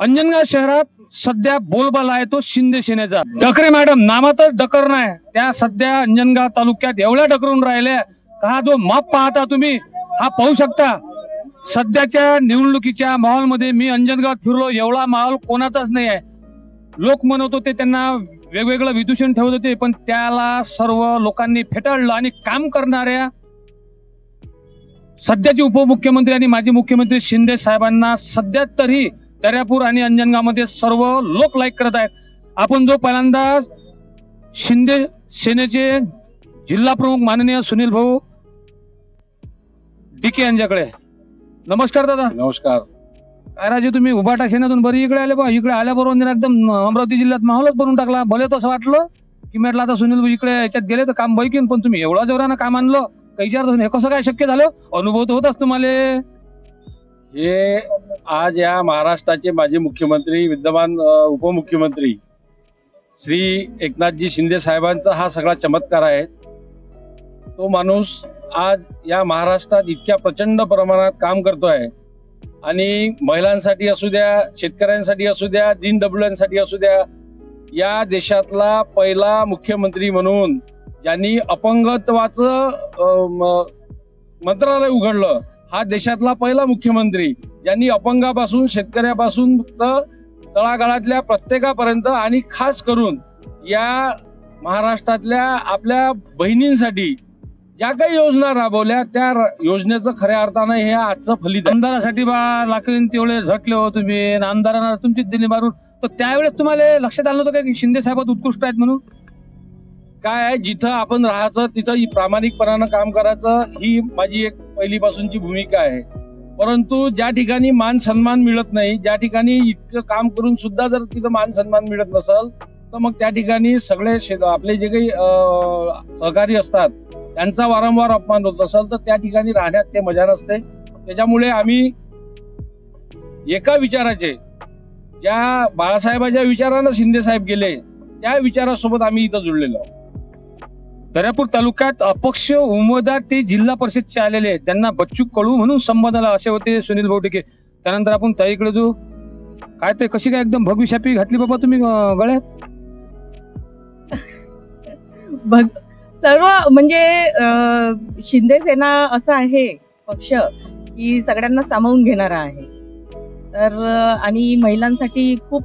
अंजनगाव शहरात सध्या बोलबाला आहे तो शिंदे सेनेचा. डकरे मॅडम नामातच डकर नाही. त्या सध्या अंजनगाव तालुक्यात एवढ्या डकरून राहिल्या का हा जो माप पाहता तुम्ही हा पाहू शकता. सध्याच्या निवडणुकीच्या माहोलमध्ये मी अंजनगाव फिरलो. एवढा माहोल कोणाचाच नाही आहे. लोक म्हणत होते त्यांना वेगवेगळं विदूषण ठेवत होते पण त्याला सर्व लोकांनी फेटाळलं आणि काम करणाऱ्या सध्याचे उपमुख्यमंत्री आणि माजी मुख्यमंत्री शिंदे साहेबांना सध्या तरी दर्यापूर आणि अंजनगावमध्ये सर्व लोक लाईक करत आहेत. आपण जो पहिल्यांदा शिंदे सेनेचे जिल्हा प्रमुख माननीय सुनील भाऊ डिके यांच्याकडे. नमस्कार दादा. नमस्कार. काय राजे तुम्ही उभाटा सेनेतून बरी इकडे आले बा? इकडे आल्याबरोबर एकदम अमरावती जिल्ह्यात माहोलच बनवून टाकला. भले तसं वाटलं की म्हटलं आता सुनील भाऊ इकडे याच्यात गेले तर काम बैकीन पण तुम्ही एवढा जोरानं काम आणलं. काही हे कसं काय शक्य झालं? अनुभव तर होताच तुम्हाला. हे आज या महाराष्ट्राचे माजी मुख्यमंत्री विद्यमान उपमुख्यमंत्री श्री एकनाथजी शिंदे साहेबांचा हा सगळा चमत्कार आहे. तो माणूस आज या महाराष्ट्रात इतक्या प्रचंड प्रमाणात काम करतोय. आणि महिलांसाठी असू द्या शेतकऱ्यांसाठी असू द्या दीन असू द्या या देशातला पहिला मुख्यमंत्री म्हणून ज्यांनी अपंगत्वाचं मंत्रालय उघडलं हा देशातला पहिला मुख्यमंत्री. ज्यांनी अपंगापासून शेतकऱ्यापासून तर तळागाळातल्या प्रत्येकापर्यंत आणि खास करून या महाराष्ट्रातल्या आपल्या बहिणींसाठी ज्या काही योजना राबवल्या त्या र- योजनेचं खऱ्या अर्थानं हे आजचं फलित आमदारासाठी बा लाकडीन तेवढे झटले हो तुम्ही. आमदारांना तुमची दिली मारून. तर त्यावेळेस तुम्हाला लक्षात आलं होतं की शिंदे साहेबात उत्कृष्ट आहेत म्हणून? काय आहे? जिथं आपण राहायचं तिथं प्रामाणिकपणानं काम करायचं ही माझी एक पहिलीपासूनची भूमिका आहे परंतु ज्या ठिकाणी मान सन्मान मिळत नाही ज्या ठिकाणी इतकं काम करून सुद्धा जर तिथं मान सन्मान मिळत नसेल तर मग त्या ठिकाणी सगळे आपले जे काही अं, सहकारी असतात त्यांचा वारंवार अपमान होत असेल तर त्या ठिकाणी राहण्यात ते मजा नसते त्याच्यामुळे आम्ही एका विचाराचे ज्या बाळासाहेबाच्या विचारानं शिंदे साहेब गेले त्या विचारासोबत आम्ही इथं जुळलेलो आहोत. दर्यापूर तालुक्यात अपक्ष उमेदवार ते जिल्हा परिषदचे आलेले आहेत. त्यांना बच्चू कळू म्हणून संबोधला असे होते सुनील भाऊटिके त्यानंतर आपण ताईकडे जो काय ते कशी काय एकदम भगवी घातली बाबा तुम्ही गळ्यात? सर्व म्हणजे शिंदे सेना असं आहे पक्ष की सगळ्यांना सामावून घेणारा आहे. तर आणि महिलांसाठी खूप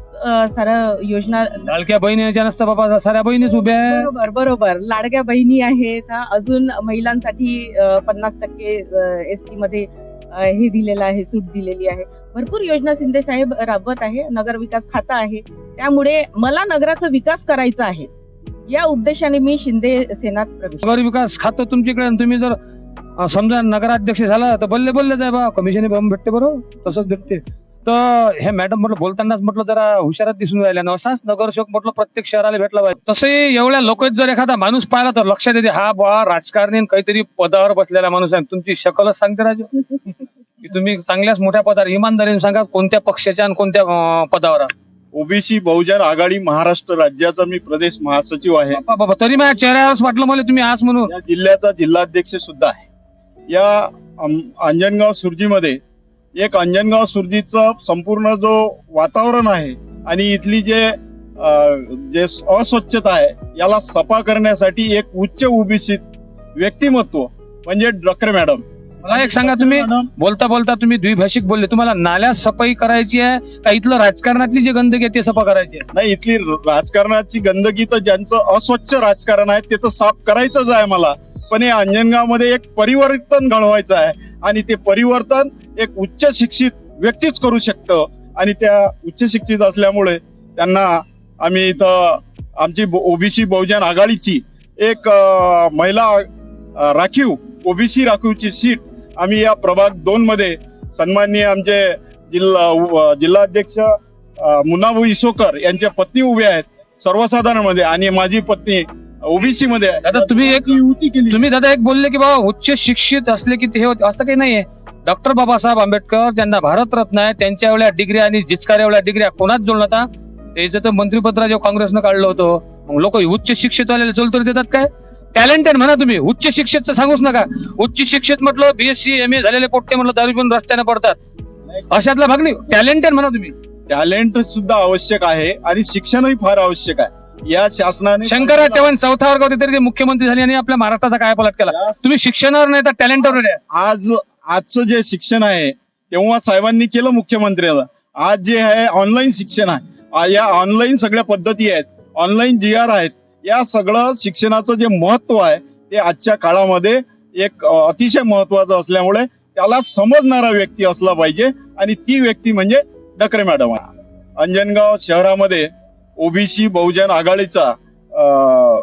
साऱ्या योजना लाडक्या बहिणीच्या नसतं बाबा साऱ्या बहिणीच उभ्या बरोबर बरोबर. लाडक्या बहिणी आहेत. अजून महिलांसाठी पन्नास टक्के एस टी मध्ये हे दिलेलं आहे सूट दिलेली आहे. भरपूर योजना शिंदे साहेब राबवत आहे. नगर विकास खाता आहे. त्यामुळे मला नगराचा विकास करायचा आहे. या उद्देशाने मी शिंदे सेनात प्रवेश नगर विकास खातं तुमच्याकडे तुम्ही जर समजा नगराध्यक्ष झाला तर बल्ले बल्ले जाय बा. कमिशन भेटते बरोबर? तसंच भेटते. तर हे मॅडम म्हटलं बोलतानाच म्हटलं जरा हुशारात दिसून राहिल्या ना असाच नगरसेवक म्हटलं प्रत्येक शहराला भेटला पाहिजे. तसंही एवढ्या लोक जर एखादा माणूस पाहिला तर लक्षात येते हा बा राजकारणी काहीतरी पदावर बसलेला माणूस आहे. तुमची शकलच सांगते राजू. की तुम्ही चांगल्याच मोठ्या पदावर इमानदारीने सांगा कोणत्या पक्षाच्या आणि कोणत्या पदावर. आहात. ओबीसी बहुजन आघाडी महाराष्ट्र राज्याचा मी प्रदेश महासचिव आहे. बाबा बाबा तरी माझ्या चेहऱ्यावरच वाटलं मला तुम्ही आज म्हणून. या जिल्ह्याचा जिल्हाध्यक्ष सुद्धा आहे. या अंजनगाव सुरजीमध्ये एक अंजनगाव सुरजीचं संपूर्ण जो वातावरण आहे आणि इथली जे जे अस्वच्छता आहे याला सफा करण्यासाठी एक उच्च ओबीसी व्यक्तिमत्व म्हणजे डॉक्टर मॅडम. मला एक सांगा तुम्ही बोलता बोलता तुम्ही द्विभाषिक बोलले. तुम्हाला नाल्यात सफाई करायची आहे का इथलं राजकारणातली जी गंदगी आहे ते सफा करायची आहे? नाही इथली राजकारणाची गंदगी तर ज्यांचं अस्वच्छ राजकारण आहे ते तर साफ करायचंच आहे मला. पण या अंजनगावमध्ये एक परिवर्तन घडवायचं आहे आणि ते परिवर्तन एक उच्च शिक्षित व्यक्तीच करू शकतं. आणि त्या उच्च शिक्षित असल्यामुळे त्यांना आम्ही इथं आमची ओबीसी बहुजन आघाडीची एक महिला राखीव ओबीसी राखीवची सीट आम्ही या प्रभाग दोन मध्ये सन्माननीय आमचे जिल्हा जिल्हाध्यक्ष अ, मुन्नाभाऊ इसोकर यांच्या पत्नी उभ्या आहेत. सर्वसाधारणमध्ये आणि माझी पत्नी ओबीसी मध्ये आहे. दादा तुम्ही एक युती केली. तुम्ही दादा एक बोलले की बाबा उच्च शिक्षित असले की ते होते असं काही नाहीये. डॉक्टर बाबासाहेब आंबेडकर ज्यांना भारतरत्न आहे त्यांच्या एवढ्या डिग्र्या आणि जिचकार एवढ्या डिग्र्या कोणाच जोडलं होता त्याचं तर मंत्रिपत्र जेव्हा काँग्रेसनं काढलं होतं. मग लोक उच्च शिक्षित वाल्याला जोलतोड देतात काय? टॅलेंटेड म्हणा तुम्ही. उच्च शिक्षित सांगूच नका. उच्च शिक्षित म्हटलं बीएससी एम ए झालेले पोट्टे म्हटलं दारू पिऊन रस्त्याने पडतात. अशातला भाग नाही. टॅलेंटेड म्हणा तुम्ही. टॅलेंट सुद्धा आवश्यक आहे आणि शिक्षणही फार आवश्यक आहे. या शासनाने शंकरराव चव्हाण चौथा वर्ग होते तरी ते मुख्यमंत्री झाले आणि आपल्या महाराष्ट्राचा काय पलट केला तुम्ही शिक्षणावर नाही तर टॅलेंटवर आज आजचं जे शिक्षण आहे तेव्हा साहेबांनी केलं मुख्यमंत्र्याला. आज जे आहे ऑनलाईन शिक्षण आहे. या ऑनलाईन सगळ्या पद्धती आहेत. ऑनलाईन जी आर आहेत. या सगळं शिक्षणाचं जे महत्त्व आहे ते आजच्या काळामध्ये एक अतिशय महत्वाचं असल्यामुळे त्याला समजणारा व्यक्ती असला पाहिजे आणि ती व्यक्ती म्हणजे डकरे मॅडम अंजनगाव शहरामध्ये ओबीसी बहुजन आघाडीचा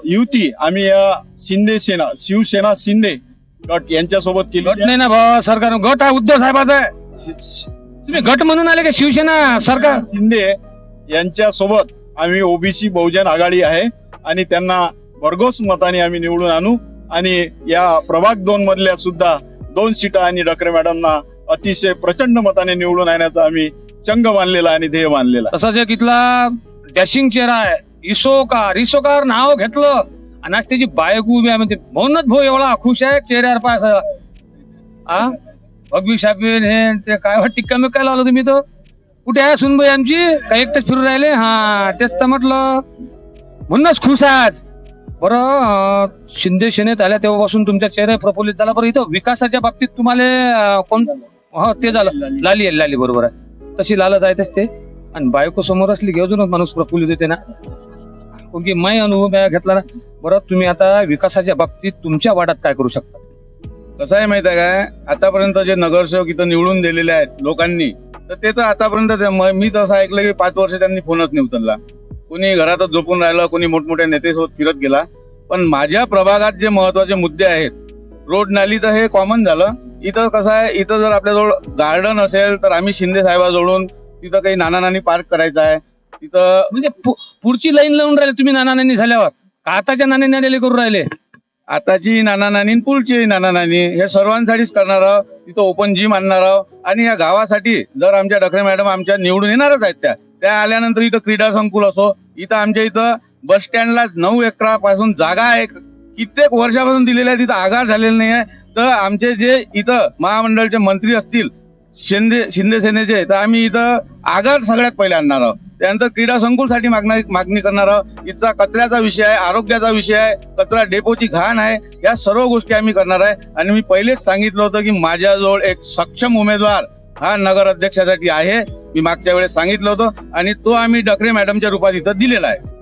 युती आम्ही या शिंदे सेना शिवसेना शिंदे गट यांच्यासोबत केली गट नाही ना भाऊ सरकार. गट हा उद्धव साहेबाचा आहे. तुम्ही गट म्हणून आले का शिवसेना सरकार? शिंदे यांच्या सोबत आम्ही ओबीसी बहुजन आघाडी आहे आणि त्यांना भरघोस मताने आम्ही निवडून आणू आणि या प्रभाग दोन मधल्या सुद्धा दोन सीटा आणि डकरे मॅडमना अतिशय प्रचंड मताने निवडून आणण्याचा आम्ही चंग मानलेला आणि ध्येय मानलेला. तसाच एक इथला डॅशिंग चेहरा आहे. इसोकार. इसोकार नाव घेतलं. आणि त्याची बायको उभी आहे म्हणजे म्हणूनच भाऊ एवढा खुश आहे चेहऱ्यावर पाय हा भगवी शापीन हे ते काय हो, टिक्का मी काय लावलं तुम्ही तो? कुठे आहे सुनबाई आमची? काय एकटं फिरून राहिले? हा तेच तर म्हटलं. म्हणूनच खुश आहात आज. बरं शिंदे सेनेत आल्या तेव्हापासून तुमच्या चेहरा प्रफुल्लित झाला. बरं इथं विकासाच्या बाबतीत तुम्हाला कोण हो ते झालं. लाली आहे लाली बरोबर आहे. तशी लालच आहे ते. आणि बायको समोर असली घेऊनच माणूस प्रफुल्लित होते ना. कोणकी की मै अनुभव घेतला ना. बरं तुम्ही आता विकासाच्या बाबतीत तुमच्या वाड्यात काय करू शकता? कसं आहे माहिती आहे काय? आतापर्यंत जे नगरसेवक इथं निवडून दिलेले आहेत लोकांनी तर ते तर आतापर्यंत ते- म- मी तसं ऐकलं की पाच वर्ष त्यांनी फोनच नाही उचलला. कोणी घरातच झोपून राहिलं कोणी मोठमोठ्या नेतेसोबत फिरत गेला. पण माझ्या प्रभागात जे महत्त्वाचे मुद्दे आहेत रोड नाली तर हे कॉमन झालं. इथं कसं आहे इथं जर आपल्याजवळ गार्डन असेल तर आम्ही शिंदे साहेबाजवळून तिथं काही नाना नानी पार्क करायचा आहे. तिथं म्हणजे पुढची लाईन लावून राहिले तुम्ही नाना नानी झाल्यावर. आताच्या नाणे नाण्याले करून राहिले. आताची नाना नानी आणि पुढची नाना नानी हे सर्वांसाठीच करणार आहोत. तिथं ओपन जिम आणणार आहोत. आणि या गावासाठी जर आमच्या डकरे मॅडम आमच्या निवडून येणारच आहेत त्या त्या आल्यानंतर इथं क्रीडा संकुल असो इथं आमच्या इथं बस स्टँडला नऊ एकरापासून जागा आहे. कित्येक वर्षापासून दिलेल्या आहे तिथं आगार झालेला नाही आहे तर आमचे जे इथं महामंडळचे मंत्री असतील शिंदे शिंदे सेनेचे तर आम्ही इथं आगार सगळ्यात पहिले आणणार आहोत. त्यानंतर क्रीडा संकुलसाठी मागणी मागणी करणार आहोत. इथचा कचऱ्याचा विषय आहे आरोग्याचा विषय आहे कचरा डेपोची घाण आहे या सर्व गोष्टी आम्ही करणार आहे. आणि मी पहिलेच सांगितलं होतं की माझ्याजवळ एक सक्षम उमेदवार हा नगर अध्यक्षासाठी आहे. मी मागच्या वेळेस सांगितलं होतं आणि तो आम्ही डकरे मॅडमच्या रूपात इथं दिलेला आहे.